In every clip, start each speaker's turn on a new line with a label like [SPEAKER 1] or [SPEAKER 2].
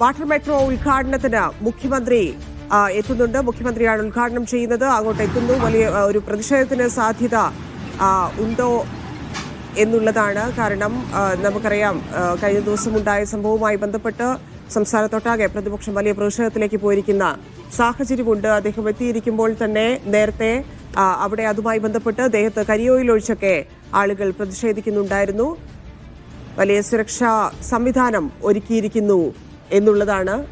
[SPEAKER 1] Water metro ഉദ്ഘാടനത്തിന് മുഖ്യമന്ത്രി എത്തുന്നുണ്ട്. മുഖ്യമന്ത്രിയാണ് ഉദ്ഘാടനം ചെയ്യുന്നത്. അങ്ങോട്ട് എത്തുന്നു. വലിയ ഒരു പ്രതിഷേധത്തിന് സാധ്യത ഉണ്ടോ എന്നുള്ളതാണ്. കാരണം നമുക്കറിയാം കഴിഞ്ഞ ദിവസം ഉണ്ടായ സംഭവവുമായി ബന്ധപ്പെട്ട് സംസ്ഥാനത്തൊട്ടാകെ പ്രതിപക്ഷം വലിയ പ്രതിഷേധത്തിലേക്ക് പോയിരിക്കുന്ന സാഹചര്യമുണ്ട്. അദ്ദേഹം എത്തിയിരിക്കുമ്പോൾ തന്നെ നേരത്തെ അവിടെ അതുമായി ബന്ധപ്പെട്ട് അദ്ദേഹത്തെ കരിയോയിൽ ഒഴിച്ചൊക്കെ ആളുകൾ പ്രതിഷേധിക്കുന്നുണ്ടായിരുന്നു. വലിയ സുരക്ഷാ സംവിധാനം ഒരുക്കിയിരിക്കുന്നു. എന്നുള്ളതാണ്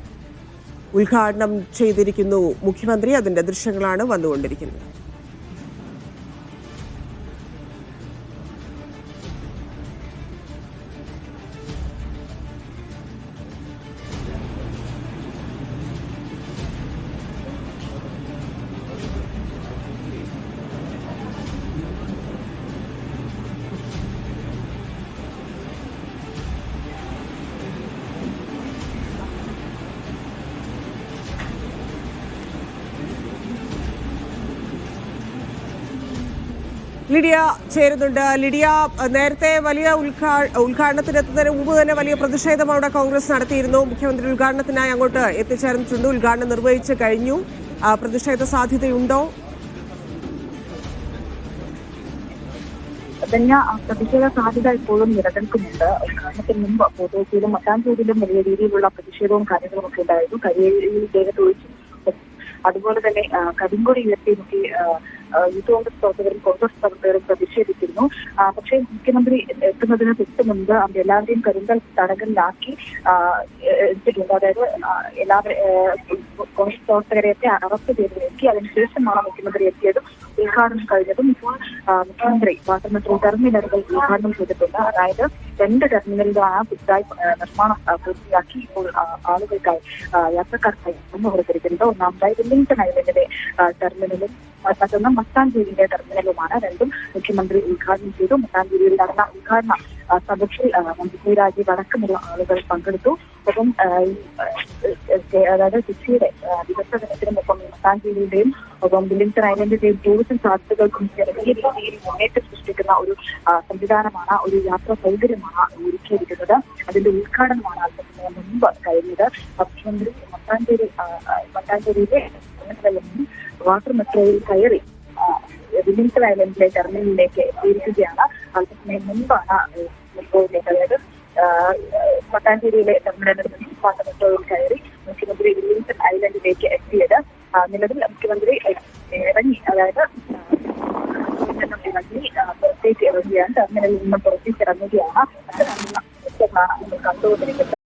[SPEAKER 1] ഉദ്ഘാടനം ചെയ്തിരിക്കുന്നു മുഖ്യമന്ത്രി. അതിന്റെ ദൃശ്യങ്ങളാണ് വന്നുകൊണ്ടിരിക്കുന്നത്. ലിഡിയ ചേരുന്നുണ്ട്. ലിഡിയ നേരത്തെ വലിയ ഉദ്ഘാ- ഉദ്ഘാടനത്തിന് എത്തുന്നതിന് മുമ്പ് തന്നെ വലിയ പ്രതിഷേധം അവിടെ കോൺഗ്രസ് നടത്തിയിരുന്നു. മുഖ്യമന്ത്രി ഉദ്ഘാടനത്തിനായി അങ്ങോട്ട് എത്തിച്ചേർന്നിട്ടുണ്ട്. ഉദ്ഘാടനം നിർവഹിച്ചു കഴിഞ്ഞു. പ്രതിഷേധ സാധ്യതയുണ്ടോ?
[SPEAKER 2] പ്രതിഷേധ സാധ്യത ഇപ്പോഴും നിലനിൽക്കുന്നുണ്ട്. ഉദ്ഘാടനത്തിന് മുമ്പ് ഫോട്ടോസിലും മട്ടാഞ്ചേരിയിലും വലിയ രീതിയിലുള്ള പ്രതിഷേധവും കാര്യങ്ങളും ഒക്കെ ഉണ്ടായിരുന്നു. കരിയയിൽ ദേഹത്ത് ഒഴിച്ചു അതുപോലെ തന്നെ കരിങ്കൊടി ഉയർത്തി നോക്കി യൂത്ത് കോൺഗ്രസ് പ്രവർത്തകരും കോൺഗ്രസ് പ്രവർത്തകരും പ്രതിഷേധിക്കുന്നു പക്ഷേ മുഖ്യമന്ത്രി എത്തുന്നതിന് തൊട്ട് മുമ്പ് അവർ എല്ലാവരെയും കരിങ്കൽ തടങ്കലിലാക്കി എടുത്തിട്ടുണ്ട്. അതായത് എല്ലാവരും കോൺഗ്രസ് പ്രവർത്തകരെയൊക്കെ അറസ്റ്റ് ചെയ്ത് നീക്കി അതിനുശേഷമാണ് മുഖ്യമന്ത്രി എത്തിയത്. ഉദ്ഘാടനം കഴിഞ്ഞതും ഇപ്പോൾ മുഖ്യമന്ത്രി വാട്ടർ മെട്രോ ടെർമിനലുകൾ ഉദ്ഘാടനം ചെയ്തിട്ടുണ്ട്. അതായത് രണ്ട് ടെർമിനലുകളാണ് പുതുതായി നിർമ്മാണം പൂർത്തിയാക്കി ഇപ്പോൾ ആളുകൾക്കായി യാത്രക്കാർക്കായി തുറന്നു കൊടുത്തിരിക്കുന്നത് ഒന്നാമതായി വെല്ലിംഗ്ടൺ ഐലൻഡിലെ ടെർമിനലും മറ്റൊന്ന് മസ്താൻജേരിയിലെ ടെർമിനലുമാണ് രണ്ടും മുഖ്യമന്ത്രി ഉദ്ഘാടനം ചെയ്തു. മട്ടാഞ്ചേരിയിൽ നടന്ന ഉദ്ഘാടന സഭയ്ക്ക് മന്ത്രി കെ രാജീവ് അടക്കമുള്ള ആളുകൾ പങ്കെടുത്തു. ഒപ്പം അതായത് കൊച്ചിയുടെ വികസന ദിനത്തിനും ഒപ്പം മസ്താൻജേരിയുടെയും ഒപ്പം വില്ലിംഗ്ടൺ ഐലൻഡിന്റെയും ടൂറിസം സാധ്യതകൾക്കും ചെറിയ രീതിയിൽ മുന്നേറ്റം സൃഷ്ടിക്കുന്ന ഒരു സംവിധാനമാണ് ഒരു യാത്രാ സൗകര്യമാണ് ഒരുക്കിയിരിക്കുന്നത്. അതിന്റെ ഉദ്ഘാടനമാണ് അല്പസമയം മുൻപ് കഴിഞ്ഞത്. മുഖ്യമന്ത്രി മട്ടാഞ്ചേരി മട്ടാഞ്ചേരിയിലെ വാട്ടർ മെട്രോയിൽ കയറി വെല്ലിംഗ്ടൺ ഐലൻഡിലെ ടെർമിനലിലേക്ക് എത്തിയിരിക്കുകയാണ്. അല്പസമയം മുൻപാണ് മെട്രോയിലേക്ക് അതായത് മട്ടാഞ്ചേരിയിലെ ടെർമിനലിൽ വാട്ടർ മെട്രോയിൽ കയറി മുഖ്യമന്ത്രി വെല്ലിംഗ്ടൺ ഐലൻഡിലേക്ക് എത്തിയത്. നിലവിൽ മുഖ്യമന്ത്രി ഇറങ്ങി അതായത് ഇറങ്ങി പുറത്തേക്ക് ഇറങ്ങുകയാണ്. ടെർമിനലിൽ നിന്നും പുറത്തേക്ക് ഇറങ്ങുകയാണ്. കണ്ടുകൊണ്ടിരിക്കുന്നത്.